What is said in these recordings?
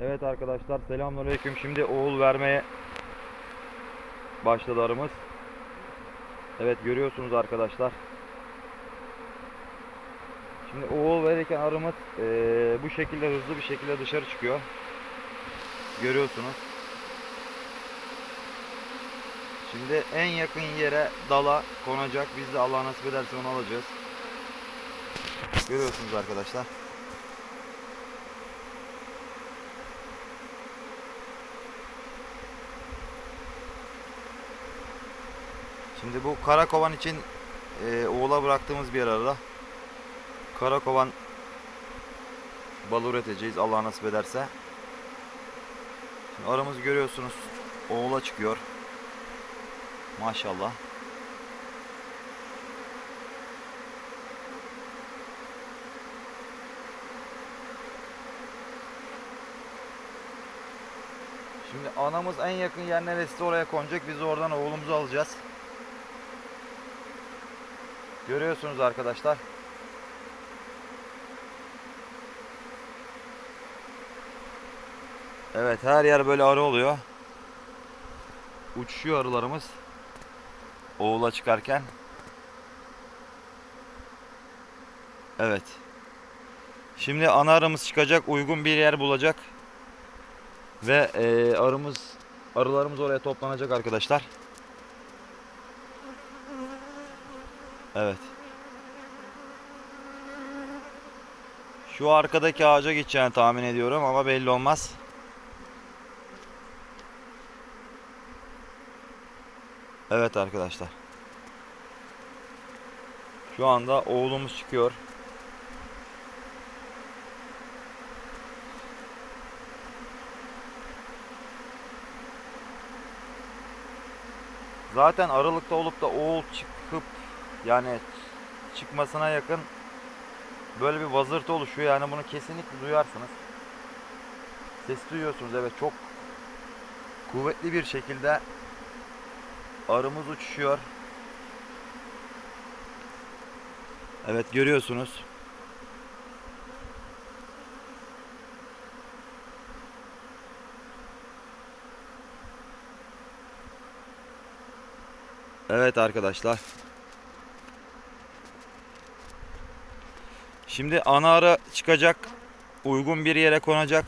Evet arkadaşlar selamünaleyküm. Şimdi oğul vermeye başladı arımız. Evet görüyorsunuz arkadaşlar. Şimdi oğul verirken arımız eee, bu şekilde hızlı bir şekilde dışarı çıkıyor. Görüyorsunuz. Şimdi en yakın yere dala konacak. Biz de Allah nasip ederse onu alacağız. Görüyorsunuz arkadaşlar. Şimdi bu karakovan için e, oğula bıraktığımız bir arada. Karakovan balı üreteceğiz Allah nasip ederse. Şimdi aramızı görüyorsunuz. Oğula çıkıyor. Maşallah. Şimdi anamız en yakın yer neresi oraya konacak. Biz oradan oğlumuzu alacağız. Görüyorsunuz arkadaşlar. Evet her yer böyle arı oluyor. Uçuşuyor arılarımız. Oğula çıkarken. Evet. Şimdi ana arımız çıkacak. Uygun bir yer bulacak. Ve eee, arımız arılarımız oraya toplanacak arkadaşlar. Evet. Şu arkadaki ağaca gideceğini tahmin ediyorum ama belli olmaz. Evet arkadaşlar. Şu anda oğlumuz çıkıyor. Zaten aralıkta olup da oğul çıkıp yani çıkmasına yakın böyle bir vazırtı oluşuyor. Yani bunu kesinlikle duyarsınız. Ses duyuyorsunuz evet çok kuvvetli bir şekilde arımız uçuşuyor. Evet görüyorsunuz. Evet arkadaşlar. Şimdi ana arı çıkacak. Uygun bir yere konacak.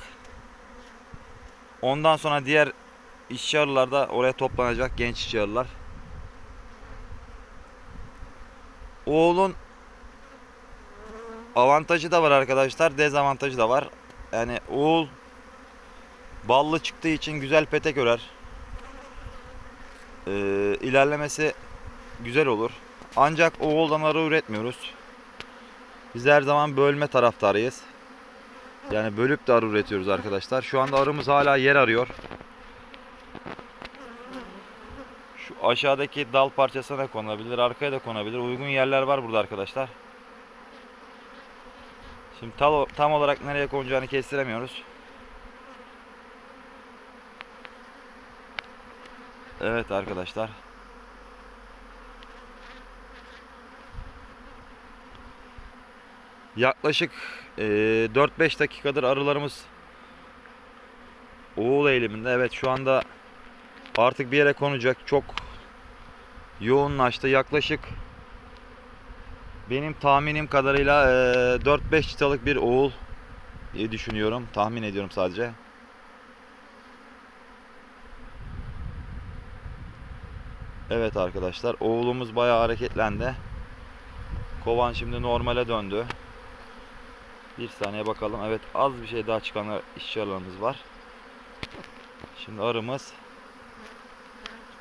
Ondan sonra diğer işçi arılar da oraya toplanacak. Genç işçi arılar. Oğulun avantajı da var arkadaşlar. Dezavantajı da var. Yani oğul ballı çıktığı için güzel petek örer. Ee, ilerlemesi güzel olur. Ancak oğuldan arı üretmiyoruz. Biz her zaman bölme taraftarıyız. Yani bölüp de arı üretiyoruz arkadaşlar. Şu anda arımız hala yer arıyor. Şu aşağıdaki dal parçasına konabilir, arkaya da konabilir. Uygun yerler var burada arkadaşlar. Şimdi tam, tam olarak nereye konacağını kestiremiyoruz. Evet arkadaşlar. Yaklaşık eee, 4-5 dakikadır arılarımız oğul eğiliminde. Evet şu anda artık bir yere konacak. Çok yoğunlaştı. Yaklaşık benim tahminim kadarıyla eee, 4-5 çıtalık bir oğul diye düşünüyorum. Tahmin ediyorum sadece. Evet arkadaşlar oğlumuz bayağı hareketlendi. Kovan şimdi normale döndü. Bir saniye bakalım. Evet az bir şey daha çıkan işçi arılarımız var. Şimdi arımız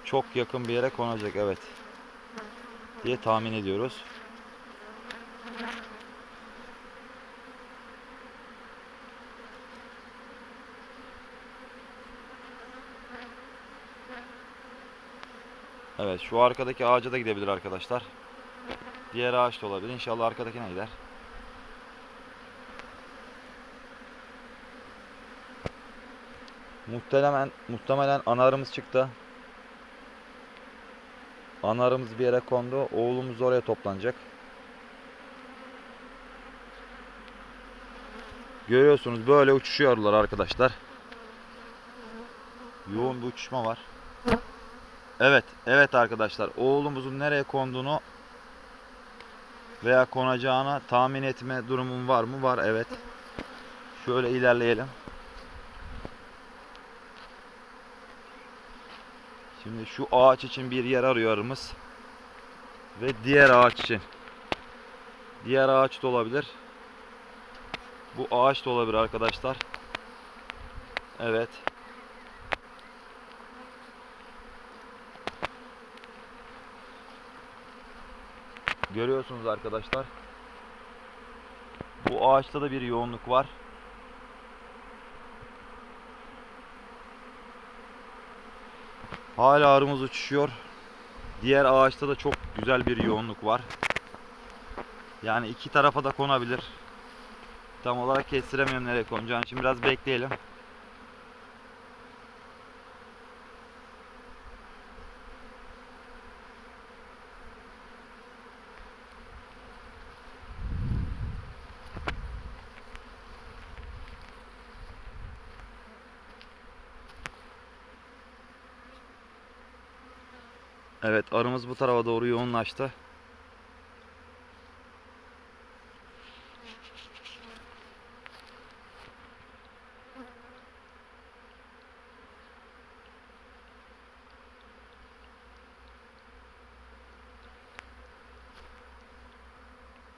çok yakın bir yere konacak evet. Diye tahmin ediyoruz. Evet şu arkadaki ağaca da gidebilir arkadaşlar. Diğer ağaç da olabilir. İnşallah arkadakine gider. Muhtemelen muhtemelen anarımız çıktı. Anarımız bir yere kondu. Oğlumuz oraya toplanacak. Görüyorsunuz böyle uçuşuyorlar arkadaşlar. Yoğun bir uçuşma var. Evet, evet arkadaşlar. Oğlumuzun nereye konduğunu veya konacağını tahmin etme durumum var mı? Var, evet. Şöyle ilerleyelim. Şimdi şu ağaç için bir yer arıyor arımız. Ve diğer ağaç için. Diğer ağaç da olabilir. Bu ağaç da olabilir arkadaşlar. Evet. Görüyorsunuz arkadaşlar. Bu ağaçta da bir yoğunluk var. Hala arımız uçuşuyor. Diğer ağaçta da çok güzel bir yoğunluk var. Yani iki tarafa da konabilir. Tam olarak kestiremiyorum nereye konacağını. Şimdi biraz bekleyelim. Evet arımız bu tarafa doğru yoğunlaştı.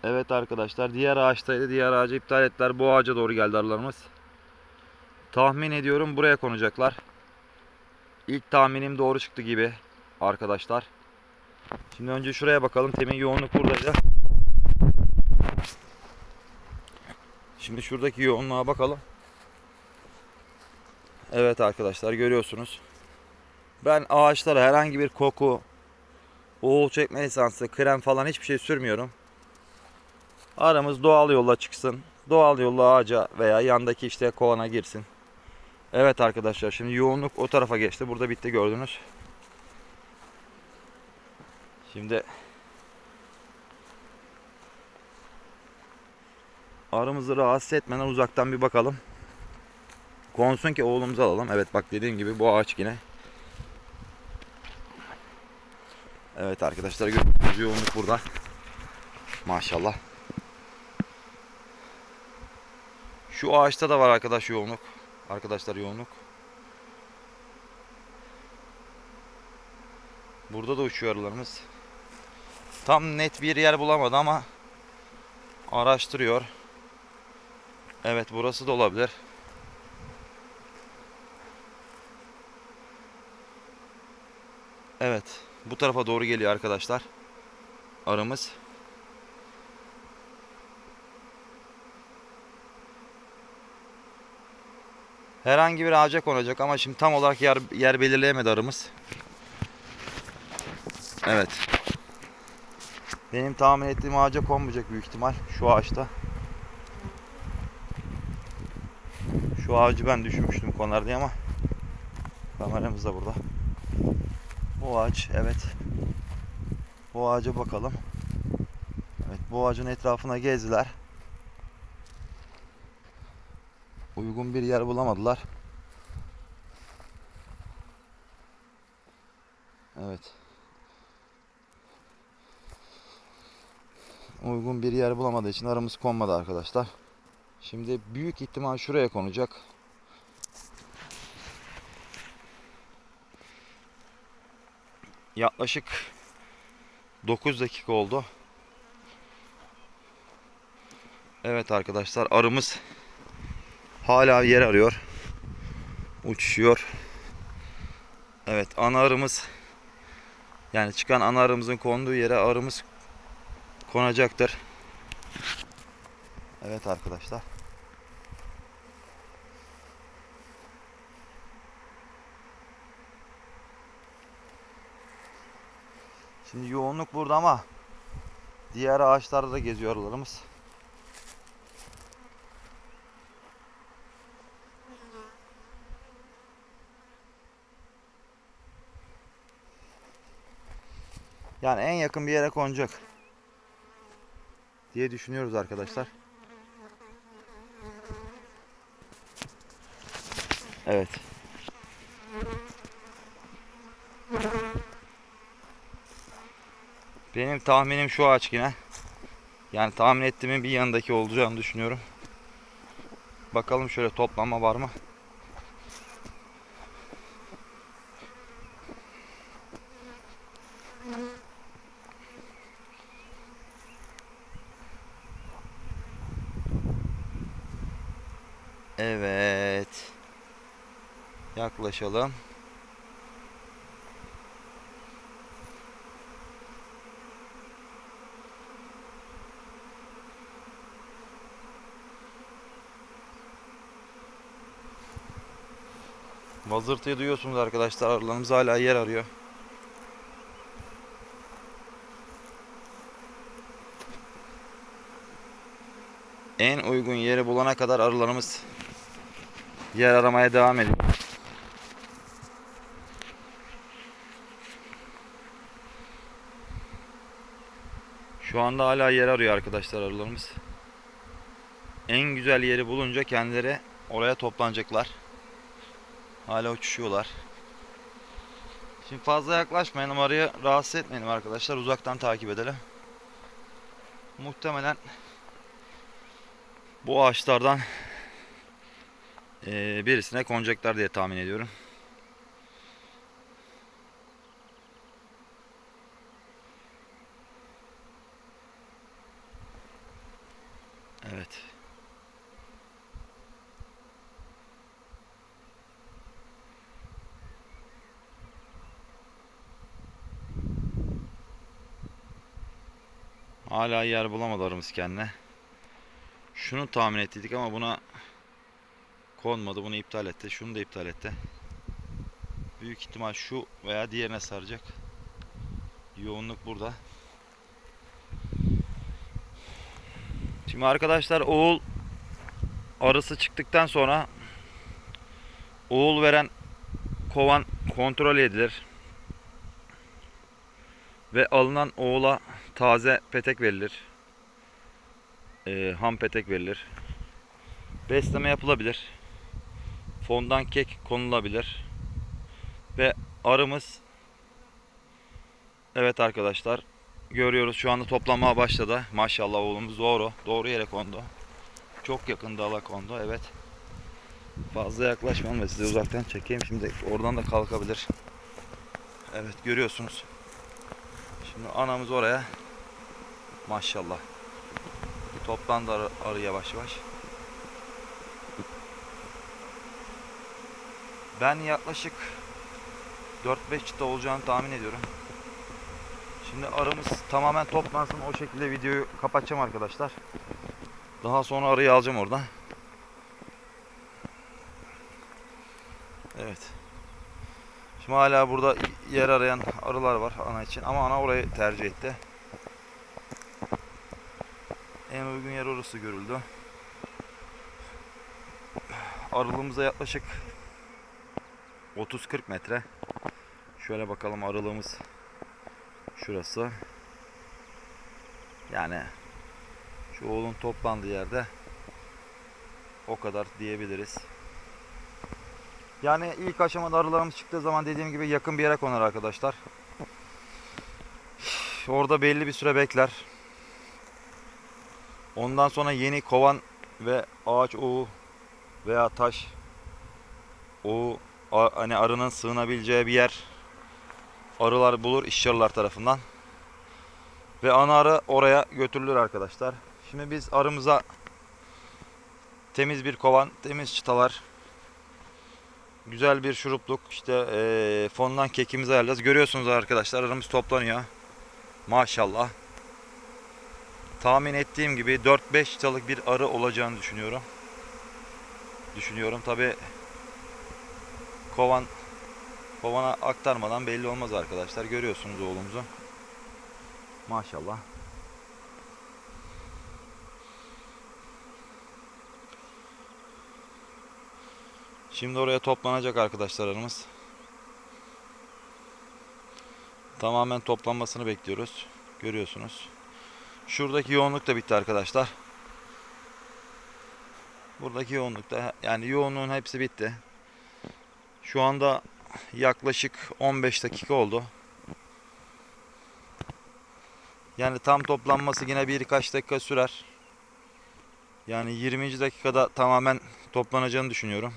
Evet arkadaşlar diğer ağaçtaydı. Diğer ağacı iptal ettiler. Bu ağaca doğru geldi arılarımız. Tahmin ediyorum buraya konacaklar. İlk tahminim doğru çıktı gibi arkadaşlar. Şimdi önce şuraya bakalım. Temin yoğunluk buradaydı. Şimdi şuradaki yoğunluğa bakalım. Evet arkadaşlar görüyorsunuz. Ben ağaçlara herhangi bir koku, oğul çekme esansı, krem falan hiçbir şey sürmüyorum. Aramız doğal yolla çıksın. Doğal yolla ağaca veya yandaki işte kovana girsin. Evet arkadaşlar şimdi yoğunluk o tarafa geçti. Burada bitti gördünüz. Şimdi arımızı rahatsız etmeden uzaktan bir bakalım. Konsun ki oğlumuzu alalım. Evet bak dediğim gibi bu ağaç yine. Evet arkadaşlar gördüğünüz yoğunluk burada. Maşallah. Şu ağaçta da var arkadaş yoğunluk. Arkadaşlar yoğunluk. Burada da uçuyor arılarımız. Tam net bir yer bulamadı ama araştırıyor. Evet burası da olabilir. Evet bu tarafa doğru geliyor arkadaşlar. Arımız. Herhangi bir ağaca konacak ama şimdi tam olarak yer, yer belirleyemedi arımız. Evet. Benim tahmin ettiğim ağaca konmayacak büyük ihtimal. Şu ağaçta. Şu ağacı ben düşünmüştüm konar diye ama kameramız da burada. Bu ağaç evet. Bu ağaca bakalım. Evet bu ağacın etrafına gezdiler. Uygun bir yer bulamadılar. Evet. Uygun bir yer bulamadığı için aramız konmadı arkadaşlar. Şimdi büyük ihtimal şuraya konacak. Yaklaşık 9 dakika oldu. Evet arkadaşlar arımız hala yer arıyor. Uçuşuyor. Evet ana arımız yani çıkan ana arımızın konduğu yere arımız konacaktır. Evet arkadaşlar. Şimdi yoğunluk burada ama diğer ağaçlarda da geziyor arılarımız. Yani en yakın bir yere konacak diye düşünüyoruz arkadaşlar. Evet. Benim tahminim şu ağaç yine. Yani tahmin ettiğimin bir yanındaki olacağını düşünüyorum. Bakalım şöyle toplanma var mı? Evet. Yaklaşalım. Vazırtıyı duyuyorsunuz arkadaşlar. Arılarımız hala yer arıyor. En uygun yeri bulana kadar arılarımız yer aramaya devam ediyor. Şu anda hala yer arıyor arkadaşlar arılarımız. En güzel yeri bulunca kendileri oraya toplanacaklar. Hala uçuşuyorlar. Şimdi fazla yaklaşmayalım arıyı rahatsız etmeyelim arkadaşlar. Uzaktan takip edelim. Muhtemelen bu ağaçlardan birisine konacaklar diye tahmin ediyorum. Evet. Hala yer bulamadılarımız kendine. Şunu tahmin ettiydik ama buna konmadı. Bunu iptal etti. Şunu da iptal etti. Büyük ihtimal şu veya diğerine saracak. Yoğunluk burada. Şimdi arkadaşlar oğul arısı çıktıktan sonra oğul veren kovan kontrol edilir. Ve alınan oğula taze petek verilir. Ee, ham petek verilir. Besleme yapılabilir. Fondan kek konulabilir. Ve arımız Evet arkadaşlar görüyoruz şu anda toplamaya başladı. Maşallah oğlumuz doğru. Doğru yere kondu. Çok yakın dala kondu. Evet. Fazla yaklaşmayalım ve size uzaktan çekeyim. Şimdi oradan da kalkabilir. Evet görüyorsunuz. Şimdi anamız oraya. Maşallah. Toplandı arı, arı yavaş yavaş. Ben yaklaşık 4-5 çıta olacağını tahmin ediyorum. Şimdi arımız tamamen toplansın o şekilde videoyu kapatacağım arkadaşlar. Daha sonra arıyı alacağım oradan. Evet. Şimdi hala burada yer arayan arılar var ana için ama ana orayı tercih etti. En uygun yer orası görüldü. Aralığımıza yaklaşık 30-40 metre. Şöyle bakalım aralığımız şurası. Yani şu oğlun toplandığı yerde o kadar diyebiliriz. Yani ilk aşamada arılarımız çıktığı zaman dediğim gibi yakın bir yere konar arkadaşlar. Orada belli bir süre bekler. Ondan sonra yeni kovan ve ağaç oğu veya taş oğu hani arının sığınabileceği bir yer arılar bulur işçi arılar tarafından. Ve ana arı oraya götürülür arkadaşlar. Şimdi biz arımıza temiz bir kovan, temiz çıtalar, güzel bir şurupluk, işte eee fondan kekimizi ayarlayacağız. Görüyorsunuz arkadaşlar arımız toplanıyor. Maşallah. Tahmin ettiğim gibi 4-5 çıtalık bir arı olacağını düşünüyorum. Düşünüyorum tabi kovan kovana aktarmadan belli olmaz arkadaşlar. Görüyorsunuz oğlumuzu. Maşallah. Şimdi oraya toplanacak arkadaşlarımız. Tamamen toplanmasını bekliyoruz. Görüyorsunuz. Şuradaki yoğunluk da bitti arkadaşlar. Buradaki yoğunluk da yani yoğunluğun hepsi bitti. Şu anda yaklaşık 15 dakika oldu. Yani tam toplanması yine birkaç dakika sürer. Yani 20. dakikada tamamen toplanacağını düşünüyorum.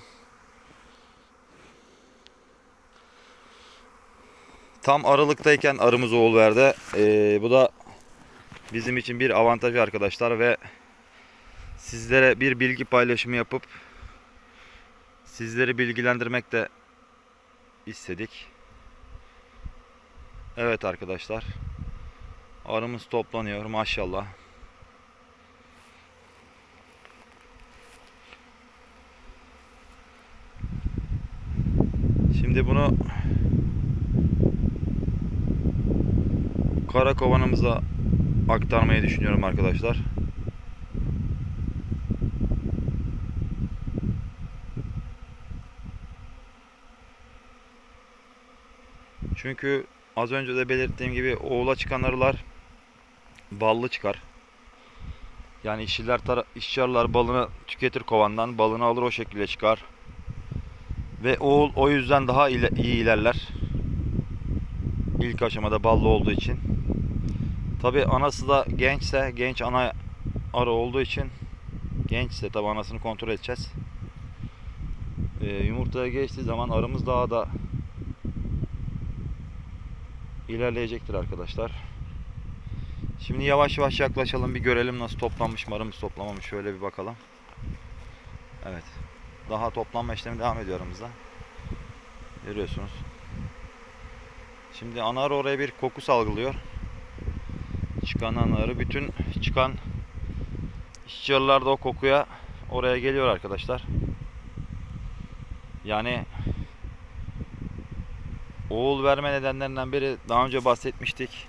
Tam aralıktayken arımız oğul verdi. Ee, bu da bizim için bir avantaj arkadaşlar ve sizlere bir bilgi paylaşımı yapıp sizleri bilgilendirmek de istedik. Evet arkadaşlar. Arımız toplanıyor maşallah. Şimdi bunu kara kovanımıza aktarmayı düşünüyorum arkadaşlar. Çünkü az önce de belirttiğim gibi oğula çıkan arılar ballı çıkar. Yani işçiler işçi arılar balını tüketir kovandan. Balını alır o şekilde çıkar. Ve oğul o yüzden daha iyi ilerler. İlk aşamada ballı olduğu için. Tabi anası da gençse, genç ana arı olduğu için gençse tabi anasını kontrol edeceğiz. Ee, yumurtaya geçtiği zaman arımız daha da ilerleyecektir arkadaşlar. Şimdi yavaş yavaş yaklaşalım bir görelim nasıl toplanmış mı arımız toplamamış şöyle bir bakalım. Evet. Daha toplanma işlemi devam ediyor aramızda. Görüyorsunuz. Şimdi ana arı oraya bir koku salgılıyor. Çıkan ana arı bütün çıkan işçi da o kokuya oraya geliyor arkadaşlar. Yani oğul verme nedenlerinden biri daha önce bahsetmiştik.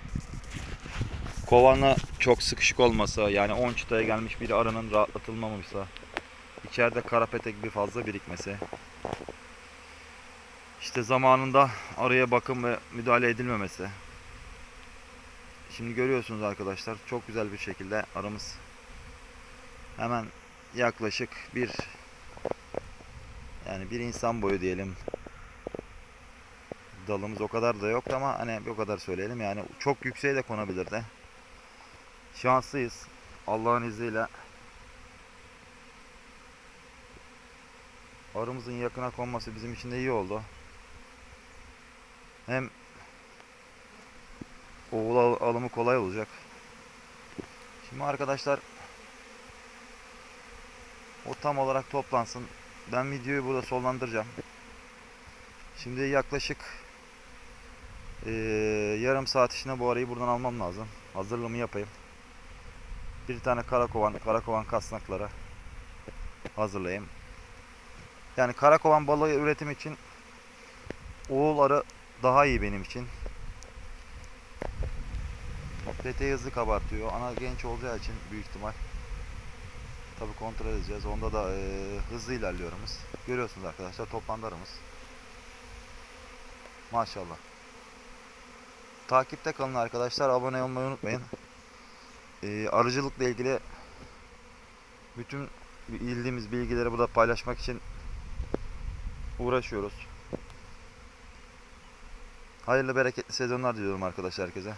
Kovanla çok sıkışık olması yani 10 çıtaya gelmiş bir arının rahatlatılmamışsa içeride kara petek gibi fazla birikmesi işte zamanında araya bakım ve müdahale edilmemesi şimdi görüyorsunuz arkadaşlar çok güzel bir şekilde aramız hemen yaklaşık bir yani bir insan boyu diyelim dalımız o kadar da yok ama hani o kadar söyleyelim yani çok yükseğe de konabilirdi. Şanslıyız. Allah'ın izniyle arımızın yakına konması bizim için de iyi oldu. Hem oğul al- alımı kolay olacak. Şimdi arkadaşlar o tam olarak toplansın. Ben videoyu burada sonlandıracağım. Şimdi yaklaşık eee, yarım saat içinde bu arayı buradan almam lazım. Hazırlığımı yapayım. Bir tane karakovan, karakovan kasnaklara hazırlayayım. Yani karakovan balığı üretim için oğul arı daha iyi benim için. Peteği hızlı kabartıyor. Ana genç olacağı için büyük ihtimal. Tabi kontrol edeceğiz. Onda da eee, hızlı ilerliyoruz. Görüyorsunuz arkadaşlar toplanlarımız. Maşallah. Takipte kalın arkadaşlar. Abone olmayı unutmayın. Ee, arıcılıkla ilgili bütün bildiğimiz bilgileri burada paylaşmak için uğraşıyoruz. Hayırlı bereketli sezonlar diliyorum arkadaşlar herkese.